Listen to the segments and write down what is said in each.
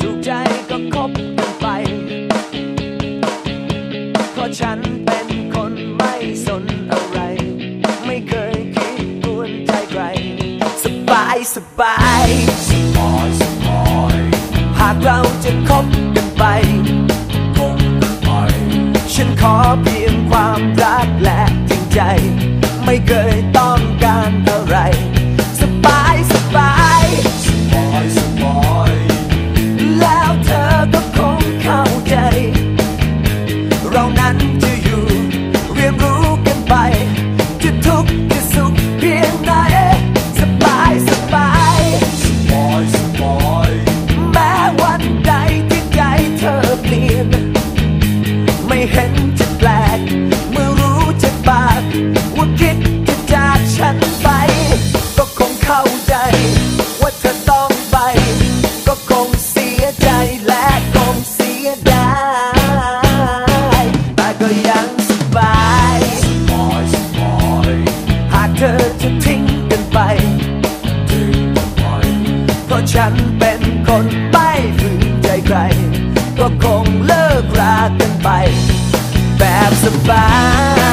ถูกใจก็คบกันไปเพราะฉันเป็นคนไม่สนอะไร ไม่เคยคิดกวนใจใคร สบายสบายสบายสบายหากเราจะคบกันไปคงกันไป ฉันขอเพียงความรักและจริงใจ ไม่เคย ฉันเป็นคนไม่ฝืนใจใคร ก็คงเลิกรากันไป แบบสบาย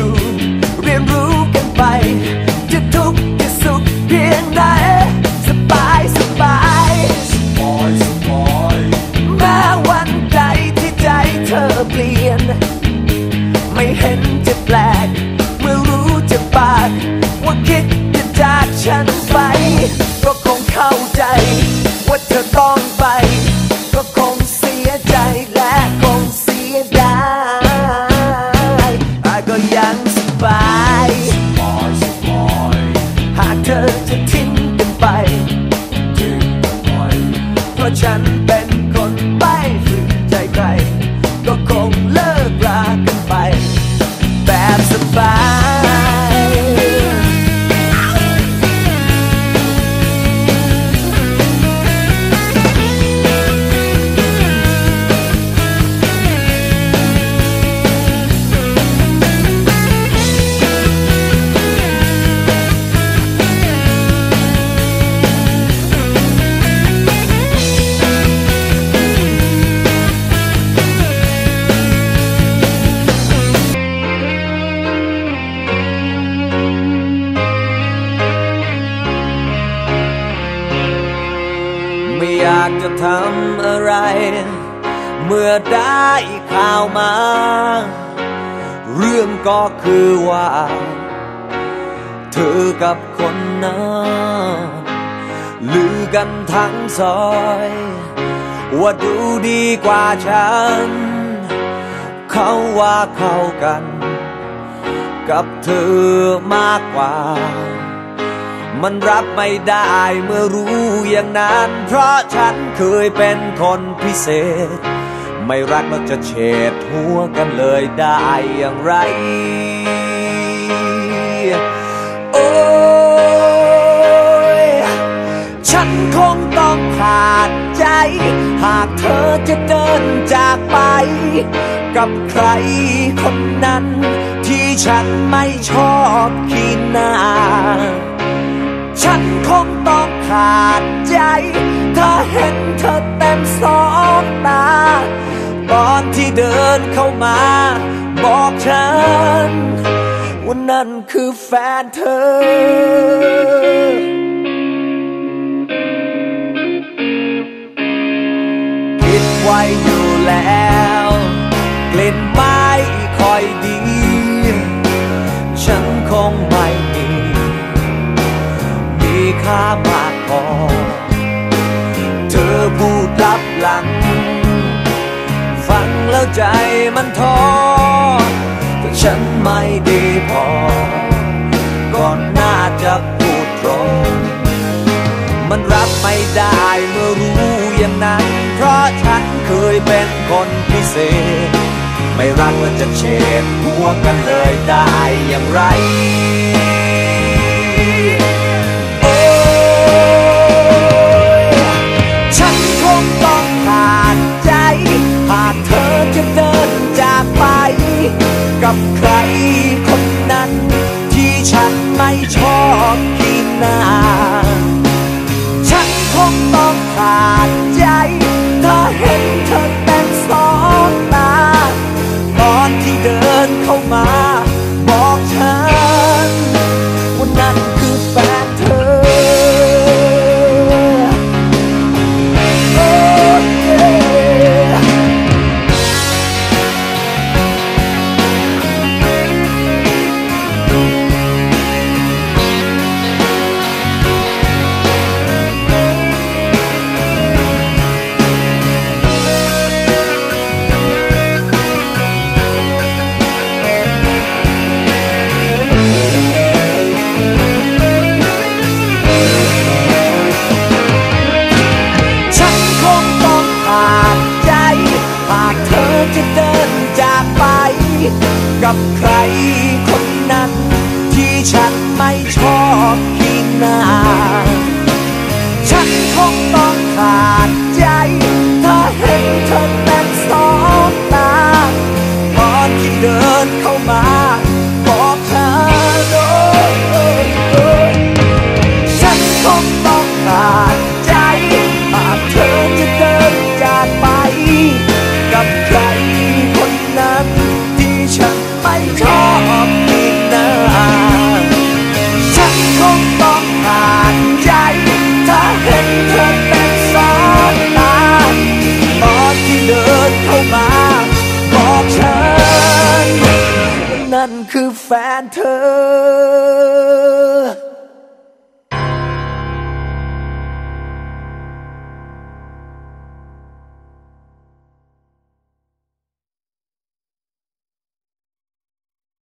อยู่ เรียนรู้กันไป จะทุกข์จะสุขเพียงใดสบายสบายสบายสบายแม้วันใดที่ใจเธอเปลี่ยน ไม่เห็นจะแปลก เมื่อรู้จากปาก ว่าคิดจะจากฉันไป ก็คงเข้าใจ ว่าเธอต้อง บายหากเธอจะทิ้งกันไป เพราะฉันเป็นคนไม่ฝืนใจใคร ก็คงเลิกรากันไป แบบสบาย ทำอะไร เมื่อได้ข่าวมา เรื่องก็คือว่า เธอกับคนนั้นลือกันทั้งซอย ว่าดูดีกว่าฉัน เขาว่าเข้ากัน กับเธอมากกว่า มันรับไม่ได้เมื่อรู้อย่างนั้น เพราะฉันเคยเป็นคนพิเศษ ไม่รักแล้วจะเฉดหัวกันเลยได้อย่างไร โอ้ย ฉันคงต้องขาดใจ หากเธอจะเดินจากไป กับใครคนนั้น ที่ฉันไม่ชอบขีหน้า ถ้าเห็นเธอเต็มสองตา ตอนที่เดินเข้ามา บอกฉันว่านั่นคือแฟนเธอคิดไว้อยู่แล้ว กลิ่นไม้คอยดี ฉันคงไม่มีมีค่า หลัง ฟังแล้วใจมันท้อแต่ฉันไม่ดีพอ ก่อนหน้าจะพูดตรงมันรับไม่ได้เมื่อรู้อย่างนั้น เพราะฉันเคยเป็นคนพิเศษ ไม่รักแล้จะเฉดหัวกันเลยได้อย่างไร up. find.